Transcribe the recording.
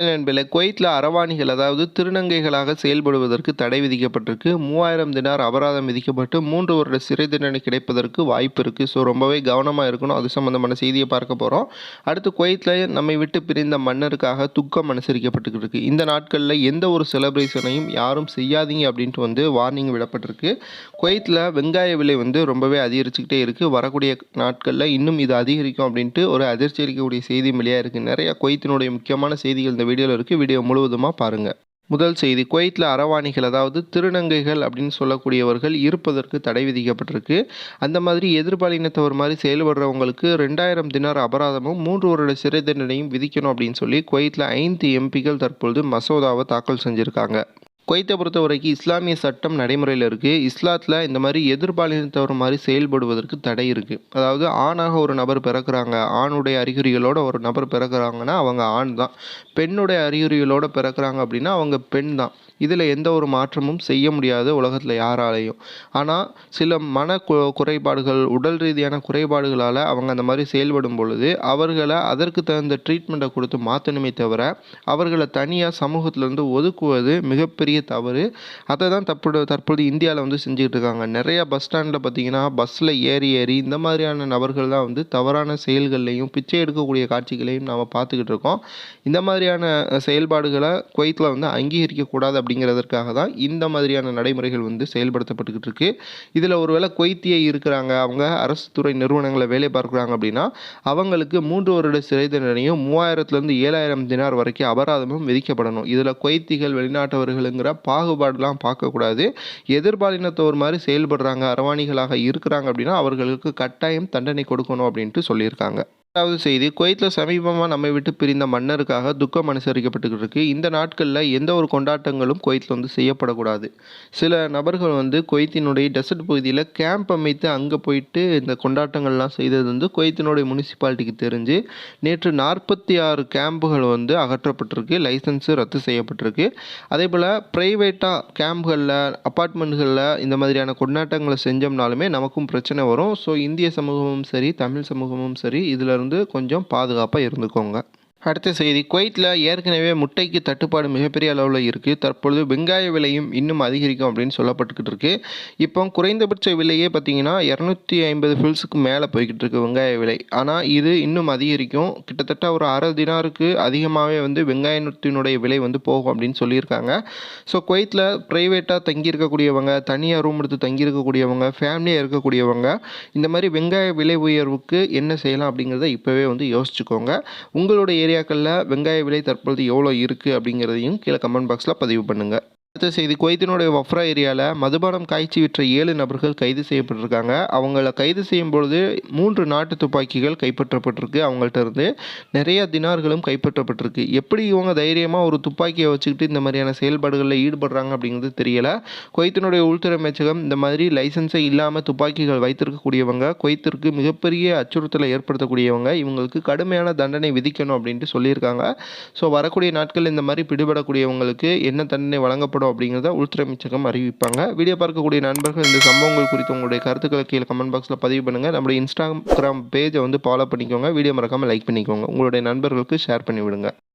நண்பர்களே குவைத்தில் அரவாணிகள் அதாவது திருநங்கைகளாக செயல்படுவதற்கு தடை விதிக்கப்பட்டிருக்கு. மூவாயிரம் தினார் அபராதம் விதிக்கப்பட்டு மூன்று வருட சிறை தண்டனை கிடைப்பதற்கு வாய்ப்பு இருக்குது ஸோ ரொம்பவே கவனமாக இருக்கணும். அது சம்மந்தமான செய்தியை பார்க்க போகிறோம் அடுத்து குவைத்தில் நம்மை விட்டு பிரிந்த மன்னருக்காக துக்கம் அனுசரிக்கப்பட்டுருக்கு. இந்த நாட்களில் எந்த ஒரு செலிப்ரேஷனையும் யாரும் செய்யாதீங்க அப்படின்ட்டு வந்து வார்னிங் விடப்பட்டிருக்கு. குவைத்தில் வெங்காய விலை வந்து ரொம்பவே அதிகரிச்சுக்கிட்டே இருக்குது வரக்கூடிய நாட்களில் இன்னும் இது அதிகரிக்கும் அப்படின்ட்டு ஒரு அதிர்ச்சி அளிக்கக்கூடிய செய்தி வெளியாக இருக்குது நிறைய குவைத்தினுடைய முக்கியமான செய்திகள் இந்த வீடியோவில் இருக்குது வீடியோ முழுவதுமாக பாருங்கள் முதல் செய்தி குவைத்தில் அரவாணிகள் அதாவது திருநங்கைகள் அப்படின்னு சொல்லக்கூடியவர்கள் இருப்பதற்கு தடை விதிக்கப்பட்டிருக்கு. அந்த மாதிரி எதிர்பாலினத்தவர் மாதிரி செயல்படுறவங்களுக்கு ரெண்டாயிரம் தினார் அபராதமும் மூன்று வருட சிறை தண்டனையும் விதிக்கணும் அப்படின்னு சொல்லி குவைத்தில் ஐந்து எம்பிகள் தற்பொழுது மசோதாவை தாக்கல் செஞ்சுருக்காங்க. குவைத்தை பொறுத்த வரைக்கும் இஸ்லாமிய சட்டம் நடைமுறையில் இருக்குது இஸ்லாத்தில் இந்த மாதிரி எதிர்பாலினத்தவர் மாதிரி செயல்படுவதற்கு தடை இருக்குது அதாவது ஆணாக ஒரு நபர் பிறக்கிறாங்க ஆணுடைய அறிகுறிகளோட ஒரு நபர் பிறக்கிறாங்கன்னா அவங்க ஆண் தான் பெண்ணுடைய அறிகுறிகளோட பிறக்கிறாங்க அப்படின்னா அவங்க பெண் தான் இதில் எந்த ஒரு மாற்றமும் செய்ய முடியாது உலகத்தில் யாராலையும். ஆனால் சில மன கு குறைபாடுகள் உடல் ரீதியான குறைபாடுகளால் அவங்க அந்த மாதிரி செயல்படும் பொழுது அவர்களை அதற்கு தகுந்த ட்ரீட்மெண்ட்டை கொடுத்து மாற்றணுமே தவிர அவர்களை தனியாக சமூகத்திலேருந்து ஒதுக்குவது மிகப்பெரிய தவறு. அதை தான் தற்போது தற்பொழுது இந்தியாவில் வந்து செஞ்சுக்கிட்டு இருக்காங்க. நிறையா பஸ் ஸ்டாண்டில் பார்த்தீங்கன்னா பஸ்ஸில் ஏறி ஏறி இந்த மாதிரியான நபர்கள் தான் வந்து தவறான செயல்கள்லையும் பிச்சை எடுக்கக்கூடிய காட்சிகளையும் நாம் பார்த்துக்கிட்டு இருக்கோம். இந்த மாதிரியான செயல்பாடுகளை குவைத்தில் வந்து அங்கீகரிக்கக்கூடாது அப்படிங்கிறதற்காக தான் இந்த மாதிரியான நடைமுறைகள் வந்து செயல்படுத்தப்பட்டுக்கிட்டு இருக்கு. இதில் ஒருவேளை கொய்த்தியை இருக்கிறாங்க அவங்க அரசு துறை நிறுவனங்களை வேலை பார்க்குறாங்க அப்படின்னா அவங்களுக்கு மூன்று வருட சிறை தண்டனையும் மூவாயிரத்துலேருந்து ஏழாயிரம் தினார் வரைக்கும் அபராதமும் விதிக்கப்படணும். இதில் கொய்த்திகள் வெளிநாட்டவர்களுங்கிற பாகுபாடெலாம் பார்க்கக்கூடாது. எதிர்பாலினத்தவர் மாதிரி செயல்படுறாங்க அரவாணிகளாக இருக்கிறாங்க அப்படின்னா அவர்களுக்கு கட்டாயம் தண்டனை கொடுக்கணும் அப்படின்ட்டு சொல்லியிருக்காங்க. இரண்டாவது செய்தி குவைத்தில் சமீபமாக நம்மை விட்டு பிரிந்த மன்னருக்காக துக்கம் அனுசரிக்கப்பட்டுக்கிட்டு இருக்கு இந்த நாட்களில் எந்த ஒரு கொண்டாட்டங்களும் குவைத்தில் வந்து செய்யப்படக்கூடாது. சில நபர்கள் வந்து குவைத்தினுடைய டெசர்ட் பகுதியில் கேம்ப் அமைத்து அங்கே போயிட்டு இந்த கொண்டாட்டங்கள்லாம் செய்தது வந்து குவைத்தினுடைய முனிசிபாலிட்டிக்கு தெரிஞ்சு நேற்று நாற்பத்தி ஆறு கேம்புகள் வந்து அகற்றப்பட்டிருக்கு லைசன்ஸு ரத்து செய்யப்பட்டிருக்கு. அதே போல் ப்ரைவேட்டாக கேம்புகளில் அப்பார்ட்மெண்ட்களில் இந்த மாதிரியான கொண்டாட்டங்களை செஞ்சோம்னாலுமே நமக்கும் பிரச்சனை வரும். ஸோ இந்திய சமூகமும் சரி தமிழ் சமூகமும் சரி இதில் வந்து கொஞ்சம் பாதுகாப்பாக இருந்துக்கோங்க. அடுத்த செய்தி. குவைத்தில் ஏற்கனவே முட்டைக்கு தட்டுப்பாடு மிகப்பெரிய அளவில் இருக்குது தற்பொழுது வெங்காய விலையும் இன்னும் அதிகரிக்கும் அப்படின்னு சொல்லப்பட்டுக்கிட்டு இருக்கு. இப்போ குறைந்தபட்ச விலையே பார்த்தீங்கன்னா இரநூத்தி ஐம்பது ஃபில்ஸுக்கு மேலே போய்கிட்டு இருக்கு வெங்காய விலை. ஆனால் இது இன்னும் அதிகரிக்கும். கிட்டத்தட்ட ஒரு அரை தினாருக்கு அதிகமாகவே வந்து வெங்காயத்தினுடைய விலை வந்து போகும் அப்படின்னு சொல்லியிருக்காங்க. ஸோ குவைத்தில் ப்ரைவேட்டாக தங்கியிருக்கக்கூடியவங்க தனியாக ரூம் எடுத்து தங்கியிருக்கக்கூடியவங்க ஃபேமிலியாக இருக்கக்கூடியவங்க இந்த மாதிரி வெங்காய விலை உயர்வுக்கு என்ன செய்யலாம் அப்படிங்கிறத இப்போவே வந்து யோசிச்சுக்கோங்க. உங்களுடைய ஏரியா ஏரியாக்களில் வெங்காய விலை தற்பொழுது எவ்வளோ இருக்குது அப்படிங்கிறதையும் கீழே கமெண்ட் பாக்ஸில் பதிவு பண்ணுங்கள் அடுத்த செய்தி குவைத்தினுடைய வஃப்ரா ஏரியாவில் மதுபானம் காய்ச்சி விற்ற ஏழு நபர்கள் கைது செய்யப்பட்டிருக்காங்க. அவங்கள கைது செய்யும் பொழுது மூன்று நாட்டு துப்பாக்கிகள் கைப்பற்றப்பட்டிருக்கு. அவங்கள்ட்ட இருந்து நிறைய தினார்களும் கைப்பற்றப்பட்டிருக்கு. எப்படி இவங்க தைரியமாக ஒரு துப்பாக்கியை வச்சுக்கிட்டு இந்த மாதிரியான செயல்பாடுகளில் ஈடுபடுறாங்க அப்படிங்கிறது தெரியல. குவைத்தினுடைய உள்துறை அமைச்சகம் இந்த மாதிரி லைசன்ஸே இல்லாமல் துப்பாக்கிகள் வைத்திருக்கக்கூடியவங்க குவைத்திற்கு மிகப்பெரிய அச்சுறுத்தலை ஏற்படுத்தக்கூடியவங்க இவங்களுக்கு கடுமையான தண்டனை விதிக்கணும் அப்படின்ட்டு சொல்லியிருக்காங்க. ஸோ வரக்கூடிய நாட்களில் இந்த மாதிரி பிடிபடக்கூடியவங்களுக்கு என்ன தண்டனை வழங்கப்படும் அப்படிங்கிறத உள்துறை அமைச்சகம் அறிவிப்பாங்க. வீடியோ பார்க்கக்கூடிய நண்பர்கள் இந்த சம்பவங்கள் குறித்து உங்களுடைய கருத்துக்களை கீழே கமெண்ட் பாக்ஸில் பதிவு பண்ணுங்கள் நம்மளுடைய இன்ஸ்டாகிராம் பேஜை வந்து ஃபாலோ பண்ணிக்கோங்க. வீடியோ மறக்காமல் லைக் பண்ணிக்கோங்க. உங்களுடைய நண்பர்களுக்கு ஷேர் பண்ணிவிடுங்க.